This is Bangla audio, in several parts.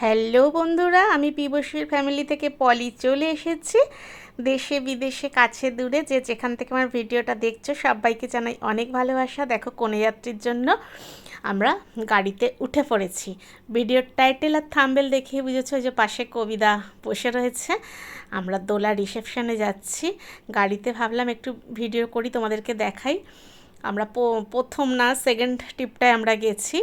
হ্যালো বন্ধুরা, আমি পিবসীর ফ্যামিলি থেকে পলি চলে এসেছি। দেশে বিদেশে, কাছে দূরে যে যেখান থেকে আমার ভিডিওটা দেখছ, সবাইকে জানাই অনেক ভালোবাসা। দেখো, কোনে যাত্রীর জন্য আমরা গাড়িতে উঠে পড়েছি। ভিডিওর টাইটেল আর থাম্বেল দেখিয়ে বুঝেছ যে পাশে কবিতা বসে রয়েছে। আমরা দোলা রিসেপশনে যাচ্ছি। গাড়িতে ভাবলাম একটু ভিডিও করি, তোমাদেরকে দেখাই। আমরা প্রথম না সেকেন্ড ট্রিপটায় আমরা গেছি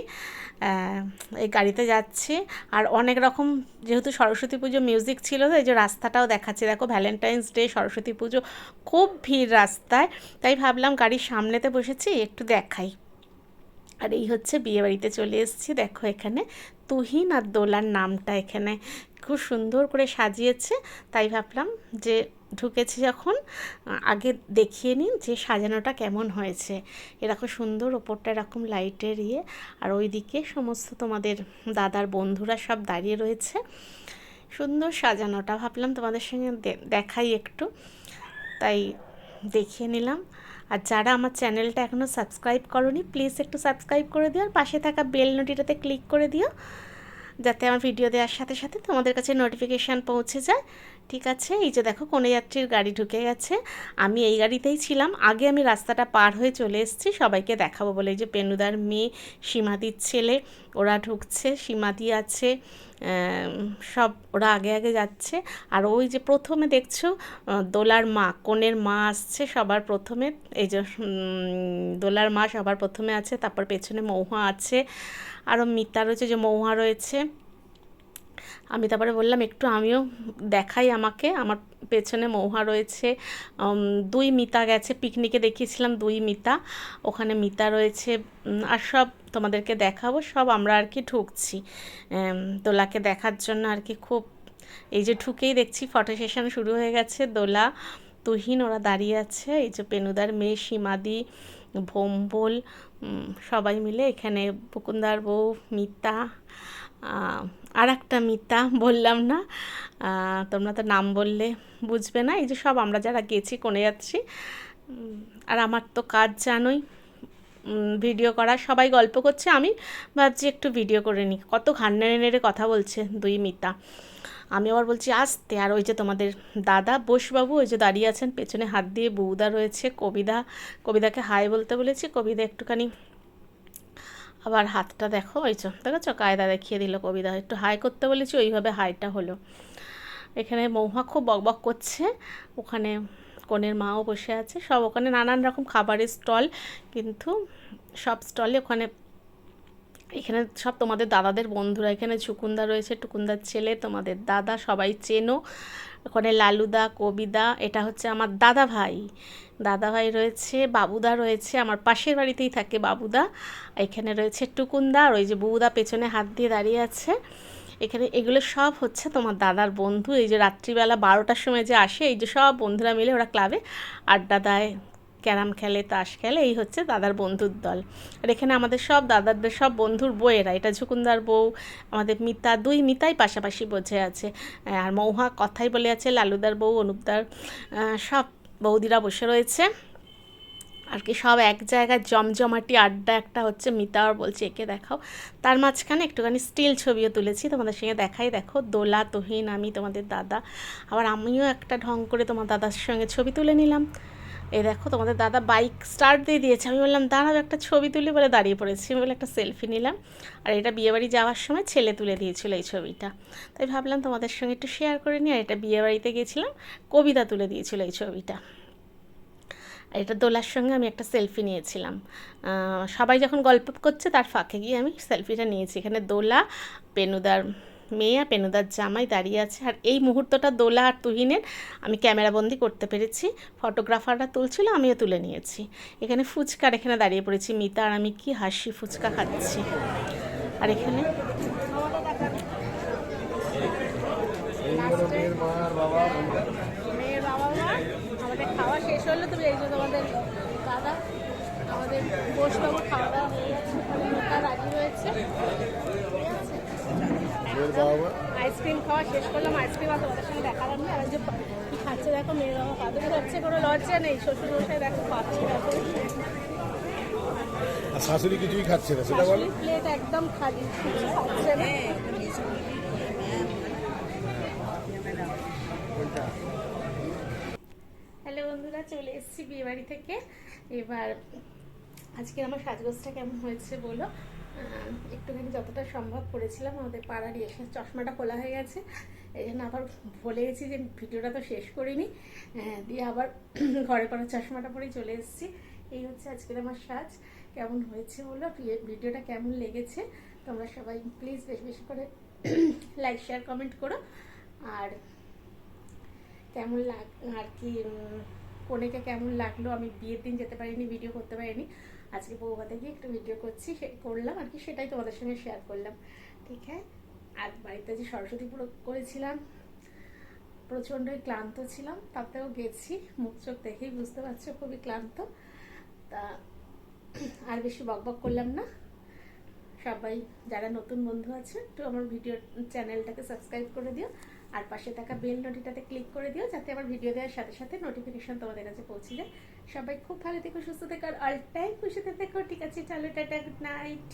এই গাড়িতে যাচ্ছি। আর অনেক রকম যেহেতু সরস্বতী পুজো মিউজিক ছিল, তো এই যে রাস্তাটাও দেখাচ্ছে। দেখো ভ্যালেন্টাইন্স ডে সরস্বতী পুজো, খুব ভিড় রাস্তায়। তাই ভাবলাম গাড়ির সামনেতে বসেছি, একটু দেখাই। আর এই হচ্ছে বিয়েবাড়িতে চলে এসেছি, দেখো এখানে। তুহিন আর দোলার নামটা এখানে খুব সুন্দর করে সাজিয়েছে। তাই ভাবলাম যে ঢুকেছি যখন আগে দেখিয়ে নিন যে সাজানোটা কেমন হয়েছে। এরকম সুন্দর, ওপরটা এরকম লাইটের ইয়ে। আর ওইদিকে সমস্ত তোমাদের দাদার বন্ধুরা সব দাঁড়িয়ে রয়েছে। সুন্দর সাজানোটা, ভাবলাম তোমাদের সঙ্গে দেখাই একটু। তাই দেখিয়ে নিলাম। আর যারা আমার চ্যানেলটা এখনও সাবস্ক্রাইব করনি, প্লিজ একটু সাবস্ক্রাইব করে দিও। আর পাশে থাকা বেল নোটিটাতে ক্লিক করে দিও। যাতে আমার ভিডিও দেওয়ার সাথে সাথে তোমাদের কাছে নোটিফিকেশান পৌঁছে যায়। ঠিক আছে? এই যে দেখো, কোনো যাত্রীর গাড়ি ঢুকে গেছে। আমি এই গাড়িতেই ছিলাম। আগে আমি রাস্তাটা পার হয়ে চলে এসেছি। সবাইকে দেখাবো বলে এই যে পেনুদার মেয়ে, সীমাদির ছেলে, ওরা ঢুকছে, সীমাদি আছে সব ওরা আগে আগে যাচ্ছে। আর ওই যে প্রথমে দেখছ দোলার মা, কনের মা আসছে সবার প্রথমে। এই যে দোলার মা সবার প্রথমে আছে, তারপর পেছনে মৌহা আছে। আরও মিতা রয়েছে, যে মৌহা রয়েছে। আমি তারপরে বললাম, একটু আমিও দেখাই আমাকে, আমার পেছনে মৌহা রয়েছে। দুই মিতা গেছে, পিকনিকে দেখিয়েছিলাম দুই মিতা। ওখানে মিতা রয়েছে আর সব তোমাদেরকে দেখাবো, সব আমরা আর কি ঢুকছি। দোলাকে দেখার জন্য আর কি খুব, এই যে ঢুকেই দেখছি ফটো সেশন শুরু হয়ে গেছে, দোলা তুহিন ওরা দাঁড়িয়ে আছে। এই যে পেনুদার মেয়ে, সীমাদি, ভোম্বল সবাই মিলে এখানে পুকুন্দার বউ, মিতা আর একটা মিতা, বললাম না তোমরা তো নাম বললে বুঝবে না। এই যে সব আমরা যারা গেছি কোনে যাচ্ছি আর আমার তো কাজ জানোই ভিডিও করা, সবাই গল্প করছে। আমি ভাবছি একটু ভিডিও করে নিই। কত ঘান নেড়ে নেড়ে কথা বলছে দুই মিতা। আমি আবার বলছি, আসতে, আর ওই যে তোমাদের দাদা বোসবাবু, ওই যে দাঁড়িয়ে আছেন, পেছনে হাত দিয়ে বউদা রয়েছে, কবিদা, কবিদাকে হাই বলতে বলেছি, কবিদা একটুখানি আবার হাতটা দেখো, ওই চো দেখেছ? কায়দা দেখিয়ে দিল কবিতা একটু হাই করতে বলেছি, ওইভাবে হাইটা হলো। এখানে মৌহা খুব বকবক করছে, ওখানে কনের মাও বসে আছে, সব ওখানে নানান রকম খাবারের স্টল, কিন্তু সব স্টলে ওখানে এখানে সব তোমাদের দাদাদের বন্ধুরা, এখানে চুকুন্দা রয়েছে, টুকুন্দার ছেলে, তোমাদের দাদা সবাই চেনো। ওখানে লালুদা, কবিদা, এটা হচ্ছে আমার দাদা ভাই দাদা ভাই রয়েছে, বাবুদা রয়েছে, আমার পাশের বাড়িতেই থাকে বাবুদা। এখানে রয়েছে টুকুন্দা, আর ওই যে বউদা পেছনে হাত দিয়ে দাঁড়িয়ে আছে। এখানে এগুলো সব হচ্ছে তোমার দাদার বন্ধু। এই যে রাত্রিবেলা বারোটার সময় যে আসে, এই যে সব বন্ধুরা মিলে ওরা ক্লাবে আড্ডা দেয়। ক্যারাম খেলে, তাস খেলে, এই হচ্ছে দাদার বন্ধুর দল। আর এখানে আমাদের সব দাদাদের সব বন্ধুর বইয়েরা এটা ঝুকুন্দার বউ, আমাদের মিতা, দুই মিতাই পাশাপাশি বোঝে আছে। আর মৌহা কথাই বলে আছে, লালুদার বউ, অনুপদার সব বৌদিরা বসে রয়েছে। আর কি সব এক জায়গায় জমজমাটি আড্ডা একটা হচ্ছে মিতা, আর বলছে, একে দেখাও। তার মাঝখানে একটুখানি স্টিল ছবিও তুলেছি, তোমাদের সঙ্গে দেখাই। দেখো, দোলা, তুহিন, আমি, তোমাদের দাদা। আবার আমিও একটা ঢং করে তোমার দাদার সঙ্গে ছবি তুলে নিলাম। এই দেখো তোমাদের দাদা বাইক স্টার্ট দিয়ে দিয়েছে। আমি বললাম, দাঁড়াও, একটা ছবি তুলে বলে দাঁড়িয়ে পড়েছি। আমি বলে, একটা সেলফি নিলাম। আর এটা বিয়েবাড়ি যাওয়ার সময় ছেলে তুলে দিয়েছিল এই ছবিটা। তাই ভাবলাম তোমাদের সঙ্গে একটু শেয়ার করে নিই। আর এটা বিয়েবাড়িতে গেছিলাম, কবিতা তুলে দিয়েছিল এই ছবিটা। আর এটা দোলার সঙ্গে আমি একটা সেলফি নিয়েছিলাম। সবাই যখন গল্প করছে, তার ফাঁকে গিয়ে আমি সেলফিটা নিয়েছি। এখানে দোলা, পেনুদার মেয়ে আর পেনুদার জামাই দাঁড়িয়ে আছে। আর এই মুহূর্তটা দোলা আর তুহিনের আমি ক্যামেরাবন্দি করতে পেরেছি। ফটোগ্রাফাররা তুলছিল, আমিও তুলে নিয়েছি। এখানে ফুচকার, এখানে দাঁড়িয়ে পড়েছি মিতা আর আমি কি হাসি ফুচকা খাচ্ছি। আর এখানে? খাওয়া শেষ হলো, তুমি দাদা, আমাদের বসবাবু খাওয়া আইসক্রিম খাওয়া শেষ করলাম আইসক্রিম আর যে দেখো কোনো লজ্জা নেই। শ্বশুর দেখো শাশুড়ি কিছুই খাচ্ছে না সেটা বলো। প্লেট একদম খালি হ্যাঁ, হ্যালো বন্ধুরা চলে এসেছি বিয়ে বাড়ি থেকে। এবার আজকের আমার সাজগোজটা কেমন হয়েছে বলো। একটুখানি যতটা সম্ভব করেছিলাম, আমাদের পাড়ারই এসে চশমাটা খোলা হয়ে গেছে। এই জন্য আবার ভুলে গেছি যে ভিডিওটা তো শেষ করিনি। দিয়ে আবার ঘরে পরে চশমাটা পরেই চলে এসেছি। এই হচ্ছে আজকের আমার সাজ। কেমন হয়েছে বলো? ভিডিওটা কেমন লেগেছে? তোমরা সবাই প্লিজ বেশি বেশি করে লাইক শেয়ার কমেন্ট করো। আর কেমন লাগ আর কি কনেকে কেমন লাগল? আমি বিয়ের দিন যেতে পারিনি ভিডিও করতে পারিনি। আজকে বৌভাতে গিয়ে একটু ভিডিও করছি করলাম আর কি, সেটাই তোমাদের সঙ্গে শেয়ার করলাম। ঠিক হ্যাঁ আর বাড়িতে যে সরস্বতী পুরো করেছিলাম, প্রচণ্ডই ক্লান্ত ছিলাম, তাতেও গেছি। মুখ চোখ দেখেই বুঝতে পারছ, খুবই ক্লান্ত। তা আর বেশি বকবক করলাম না। সবাই যারা নতুন বন্ধু আছে, একটু আমার ভিডিও চ্যানেলটাকে সাবস্ক্রাইব করে দিও। আর পাশে থাকা বেল নোটিটাতে ক্লিক করে দিও, যাতে আমার ভিডিও দেওয়ার সাথে সাথে নোটিফিকেশন তোমাদের কাছে পৌঁছে যায়। সবাই খুব ভালো থেকো, সুস্থ থেকো, আর অল খুশিতে থেকো। ঠিক আছে, চলো, টাটা গুড নাইট